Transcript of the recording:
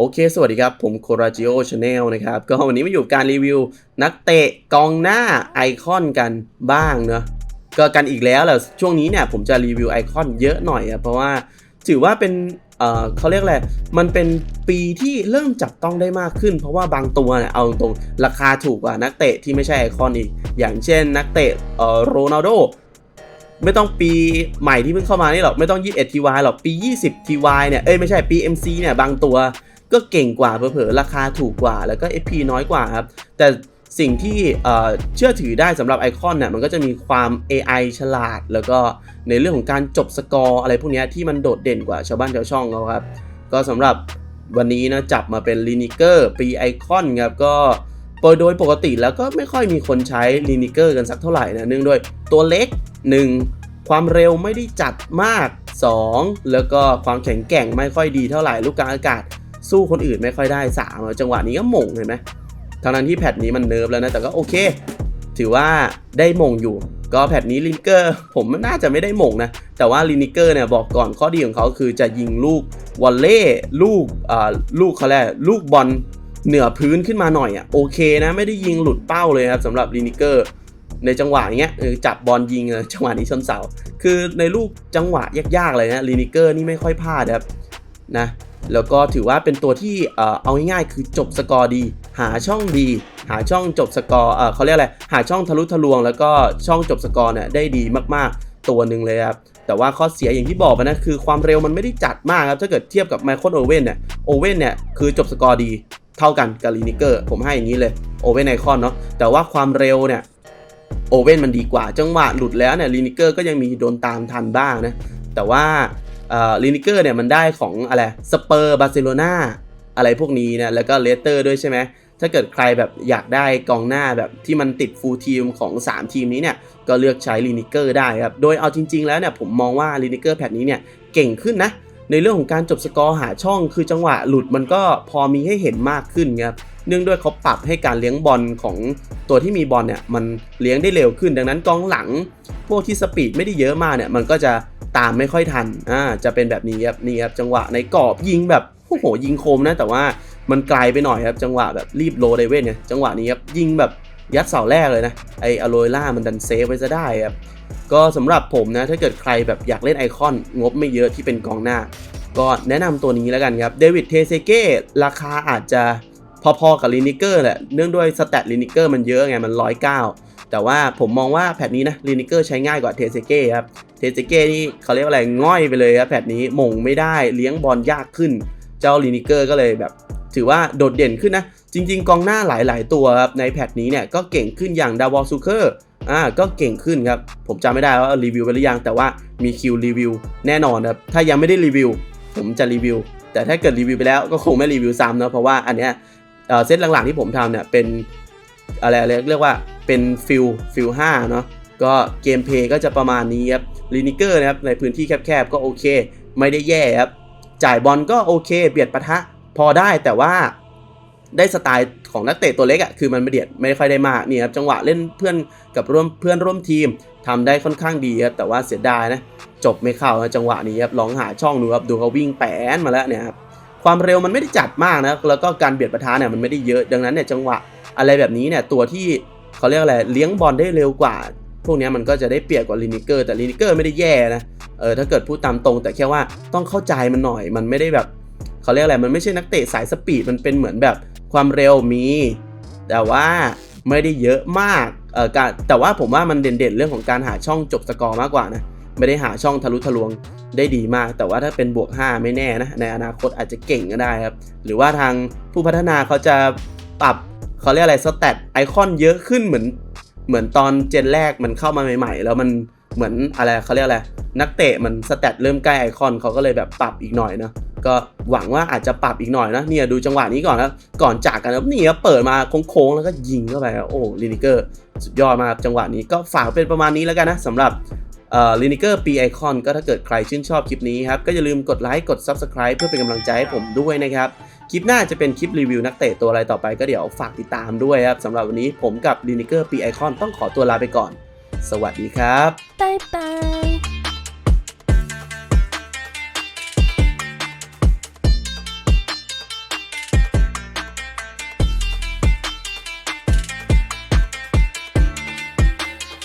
โอเค สวัสดีครับ ผมโคราจิโอชาแนลนะครับ ก็วันนี้มาอยู่การรีวิว นักเตะกองหน้าไอคอนกันบ้างเนอะก็กันอีกแล้วแหละช่วงนี้เนี่ยผมจะรีวิวไอคอนเยอะหน่อยอะเพราะว่าถือว่าเป็นเอ่อเขาเรียกอะไร มันเป็นปีที่เริ่มจับต้องได้มากขึ้น เพราะว่าบางตัวเนี่ยเอาตรงราคาถูกกว่านักเตะที่ไม่ใช่ไอคอนอีก อย่างเช่นนักเตะเอ่อโรนัลโดไม่ต้องปีใหม่ที่เพิ่งเข้ามานี่หรอก ไม่ต้อง 21 TY หรอก ปี 20 TY เนี่ย เอ้ยไม่ใช่ปี MC เนี่ย บางตัว ก็เก่งกว่าเผลอๆราคาถูกกว่า แล้วก็ FP น้อยกว่าครับ แต่สิ่งที่เชื่อถือได้สำหรับไอคอนเนี่ยมันก็จะมีความ AI ฉลาด แล้วก็ในเรื่องของการจบสกอร์อะไรพวกนี้ที่มันโดดเด่นกว่าชาวบ้านชาวช่องเขาครับ ก็สำหรับวันนี้นะจับมาเป็นลินิเกอร์ปีไอคอนครับก็โดยปกติแล้วก็ไม่ค่อยมีคนใช้ลินิเกอร์กันสักเท่าไหร่นะเนื่องด้วยตัวเล็ก 1 ความเร็วไม่ได้จัดมาก 2 แล้วก็ความแข็งแกร่งไม่ค่อยดีเท่าไหร่ลูกกลางอากาศ สู้คนอื่นไม่ค่อยได้3อะจังหวะนี้ก็หม่งเห็นไหมทางนั้นที่แพทนี้มันเนิร์ฟแล้วนะแต่ก็โอเค ถือว่าได้หม่งอยู่ ก็แพทนี้ลินเกอร์ผมน่าจะไม่ได้หม่งนะ แต่ว่าลินิเกอร์เนี่ยบอกก่อนข้อดีของเขาคือจะยิงลูกวอลเล่ลูกอ่าลูกเขาแหละลูกบอลเหนือพื้นขึ้นมาหน่อยอะโอเคนะไม่ได้ยิงหลุดเป้าเลยครับสำหรับลินิเกอร์ในจังหวะเงี้ยจับบอลยิงจังหวะนี้ชนเสา คือในลูกจังหวะยากๆเลยนะลินิเกอร์นี่ไม่ค่อยพลาดครับนะ แล้วก็ถือว่าเป็นตัวที่เอาง่ายๆคือจบสกอร์ดี หาช่องดี หาช่องจบสกอร์เขาเรียกอะไรหาช่องทะลุทะลวง แล้วก็ช่องจบสกอร์เนี่ยได้ดีมากๆ ตัวหนึ่งเลยครับแต่ว่าข้อเสียอย่างที่บอกไปนะคือความเร็วมันไม่ได้จัดมากครับถ้าเกิดเทียบกับไมเคิลโอเว่นเนี่ยโอเว่นเนี่ยคือจบสกอร์ดีเท่ากันกับลินิเกอร์ผมให้อย่างนี้เลยโอเว่นไอคอนเนาะแต่ว่าความเร็วเนี่ยโอเว่นมันดีกว่า จังหวะหลุดแล้วเนี่ยลินิเกอร์ก็ยังมีโดนตามทันบ้างนะแต่ว่า ลินิเกอร์เนี่ยมันได้ของอะไรสเปอร์บาร์เซโลนาอะไรพวกนี้นะแล้วก็เลสเตอร์ด้วยใช่ไหมถ้าเกิดใครแบบอยากได้กองหน้าแบบที่มันติดฟูลทีมของ 3 ทีมนี้เนี่ยก็เลือกใช้ลินิเกอร์ได้ครับ โดยเอาจริง ๆ แล้วเนี่ยผมมองว่าลินิเกอร์แพทนี้เนี่ยเก่งขึ้นนะ ในเรื่องของการจบสกอร์หาช่องคือจังหวะหลุดมันก็พอมีให้เห็นมากขึ้นครับเนื่องด้วยเขาปรับให้การเลี้ยงบอลของตัวที่มีบอลเนี่ยมันเลี้ยงได้เร็วขึ้น ดังนั้นกองหลังพวกที่สปีดไม่ได้เยอะมากเนี่ยมันก็จะ ตามไม่ค่อยทันอ่าจะเป็นแบบนี้ครับนี่ครับจังหวะในกรอบยิงแบบโอ้โหยิงคมนะ แต่ว่ามันไกลไปหน่อยครับ จังหวะแบบรีบโลไดเวนเนี่ยจังหวะนี้ครับยิงแบบยัดเสาแรกเลยนะไออโรยล่ามันดันเซฟไว้ซะได้ครับก็สำหรับผมนะถ้าเกิดใครแบบอยากเล่นไอคอนงบไม่เยอะที่เป็นกองหน้า ก็แนะนำตัวนี้แล้วกันครับเดวิดเทเซเก้ราคาอาจจะพอๆกับลินิเกอร์แหละเนื่องด้วยสแตทลินิเกอร์มันเยอะไงมัน109 แต่ว่าผมมองว่าแพทนี้นะลินิเกอร์ใช้ง่ายกว่าเทเซเก้ครับเทเซเก้นี่เขาเรียกว่าอะไรง่อยไปเลยครับแพทนี้มงไม่ได้เลี้ยงบอลยากขึ้น เจ้าลินิเกอร์ก็เลยแบบ ถือว่าโดดเด่นขึ้นนะ จริง ๆ กองหน้าหลาย ๆ ตัวครับในแพทนี้เนี่ยก็เก่งขึ้นอย่างดาวอลซูเคอร์อ่าก็เก่งขึ้นครับ ผมจำไม่ได้ว่ารีวิวไปหรือยังแต่ว่ามีคิวรีวิวแน่นอนครับถ้ายังไม่ได้รีวิว ผมจะรีวิว แต่ถ้าเกิดรีวิวไปแล้วก็คงไม่รีวิวซ้ำนะเพราะว่าอันเนี้ยเซตหลังๆที่ผมทำเนี่ยเป็น อะไรเรียกว่าเป็นฟิลฟิลห้าเนาะก็เกมเพย์ก็จะประมาณนี้ครับลินิเกอร์นะครับในพื้นที่แคบๆก็โอเค ไม่ได้แย่ครับจ่ายบอลก็โอเค เบียดปะทะพอได้แต่ว่าได้สไตล์ของนักเตะตัวเล็กอะ่ะคือมันไม่เบียดไม่ค่อยได้มากนี่ครับจังหวะเล่นเพื่อนกับร่วมเพื่อนร่วมทีมทำได้ค่อนข้างดีครับแต่ว่าเสียดายนะจบไม่เข้านะจังหวะนี้ครับลองหาช่องดูครับดูเขาวิ่งแปนมาแล้วเนี่ยครับความเร็วมันไม่ได้จัดมากนะแล้วก็การเบียดปะทะเนี่ยมันไม่ได้เยอะดังนั้นเนี่ยจังหวะ อะไรแบบนี้เนี่ยตัวที่เขาเรียกอะไรเลี้ยงบอลได้เร็วกว่า พวกนี้มันก็จะได้เปรียบกว่าลินิเกอร์แต่ลินิเกอร์ไม่ได้แย่นะเออถ้าเกิดพูดตามตรง แต่แค่ว่าต้องเข้าใจมันหน่อยมันไม่ได้แบบเขาเรียกอะไรมันไม่ใช่นักเตะสายสปีดมันเป็นเหมือนแบบความเร็วมี แต่ว่าไม่ได้เยอะมากเออการแต่ว่าผมว่ามันเด่นๆเรื่องของการหาช่องจบสกอร์มากกว่านะไม่ได้หาช่องทะลุทะลวงได้ดีมาก แต่ว่าถ้าเป็นบวก 5 ไม่แน่นะ ในอนาคตอาจจะเก่งก็ได้ครับ หรือว่าทางผู้พัฒนาเขาจะปรับ เขาเรียกอะไรสแตทไอคอนเยอะขึ้นเหมือน เหมือนตอนเจนแรกมันเข้ามาใหม่ ๆ แล้วมันเหมือนอะไรเขาเรียกอะไรนักเตะมันสแตทเริ่มใกล้ไอคอนเขาก็เลยแบบปรับอีกหน่อยนะก็หวังว่าอาจจะปรับอีกหน่อยนะเนี่ยดูจังหวะนี้ก่อนนะก่อนจากกันนะนี่เปิดมาโค้งๆแล้วก็ยิงเข้าไปโอ้ลินิเกอร์สุดยอดมากจังหวะนี้ก็ฝากเป็นประมาณนี้แล้วกันนะสำหรับลินิเกอร์ปีไอคอนก็ถ้าเกิดใครชื่นชอบคลิปนี้ครับ ก็อย่าลืมกดไลค์กด Subscribe เพื่อเป็นกำลังใจให้ผมด้วยนะครับ คลิปหน้าจะเป็นคลิปรีวิวนักเตะตัวอะไรต่อไปก็เดี๋ยวฝากติดตามด้วยครับสำหรับวันนี้ผมกับลินิเกอร์ปีไอคอนต้องขอตัวลาไปก่อน สวัสดีครับ บ๊ายบาย。